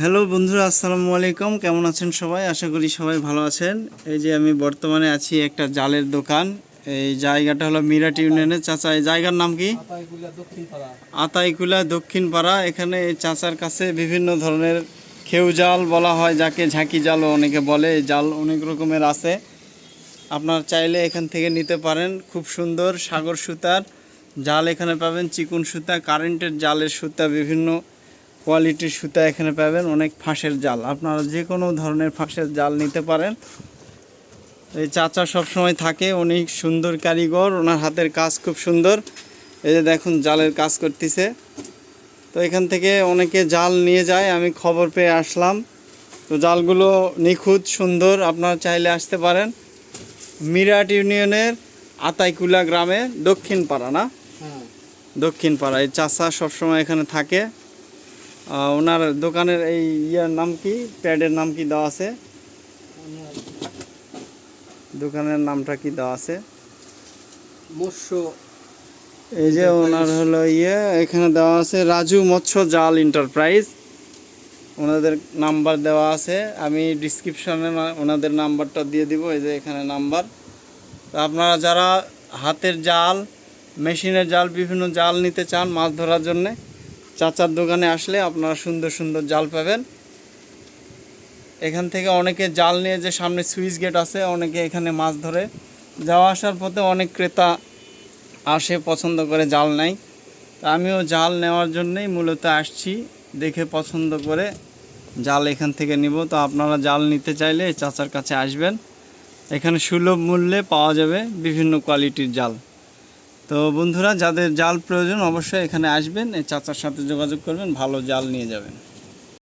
Hello বন্ধুরা আসসালামু আলাইকুম। কেমন আছেন সবাই? আশা করি সবাই ভালো আছেন। এই যে আমি বর্তমানে আছি একটা জালের দোকান। এই জায়গাটা হলো মিরাট ইউনিয়নের চাচা। এই জায়গার নাম কি? আতাইকুলা দক্ষিণ পাড়া এখানে এই চাচার কাছে বিভিন্ন ধরনের খেউ জাল বলা হয় যাকে ঝাঁকি জালও অনেকে বলে। জাল অনেক রকমের আছে। আপনার চাইলে এখান থেকে নিতে পারেন। খুব সুন্দর সাগর সুতার জাল এখানে পাবেন। চিকুন সুতা কারেন্টের জালের সুতা বিভিন্ন কোয়ালিটির সুতা এখানে পাবেন অনেক ফাঁসের জাল। আপনারা যে কোনো ধরনের ফাঁসের জাল নিতে পারেন। এই চাচা সবসময় থাকে অনেক সুন্দর কারিগর ওনার হাতের কাজ খুব সুন্দর। এই যে দেখুন জালের কাজ করতেছে। তো এখান থেকে অনেকে জাল নিয়ে যায় আমি খবর পেয়ে আসলাম। তো জালগুলো নিখুঁত সুন্দর আপনারা চাইলে আসতে পারেন। মিরাট ইউনিয়নের আতাইকুলা গ্রামে দক্ষিণ পাড়া না? দক্ষিণ পাড়া এই চাষা সবসময় এখানে থাকে। ওনার দোকানের এই ইয়ার নাম কি? প্যাডের নাম কি দেওয়া আছে? দোকানের নামটা কি দেওয়া আছে? মৎস্য এই যে ওনার হলো ইয়ে এখানে দেওয়া আছে রাজু মৎস্য জাল এন্টারপ্রাইজ ওনাদের নাম্বার দেওয়া আছে। আমি ডিসক্রিপশনে ওনাদের নাম্বারটা দিয়ে দিব এই যে এখানে নাম্বার। তো আপনারা যারা হাতের জাল মেশিনের জাল বিভিন্ন জাল নিতে চান মাছ ধরার জন্যে চাচার দোকানে আসলে আপনারা সুন্দর সুন্দর জাল পাবেন। এখান থেকে অনেকে জাল নিয়ে যে সামনে সুইচ গেট আছে, অনেকে এখানে মাছ ধরে। যাওয়া আসার পথে অনেক ক্রেতা আসে, পছন্দ করে জাল নেয়। তা আমিও জাল নেওয়ার জন্যই মূলত আসছি, দেখে পছন্দ করে জাল এখান থেকে নিব। তো আপনারা জাল নিতে চাইলে চাচার কাছে আসবেন। এখানে সুলভ মূল্যে পাওয়া যাবে বিভিন্ন কোয়ালিটির জাল। তো বন্ধুরা, যাদের জাল প্রয়োজন অবশ্যই এখানে আসবেন, এই চাচার সাথে যোগাযোগ করবেন, ভালো জাল নিয়ে যাবেন।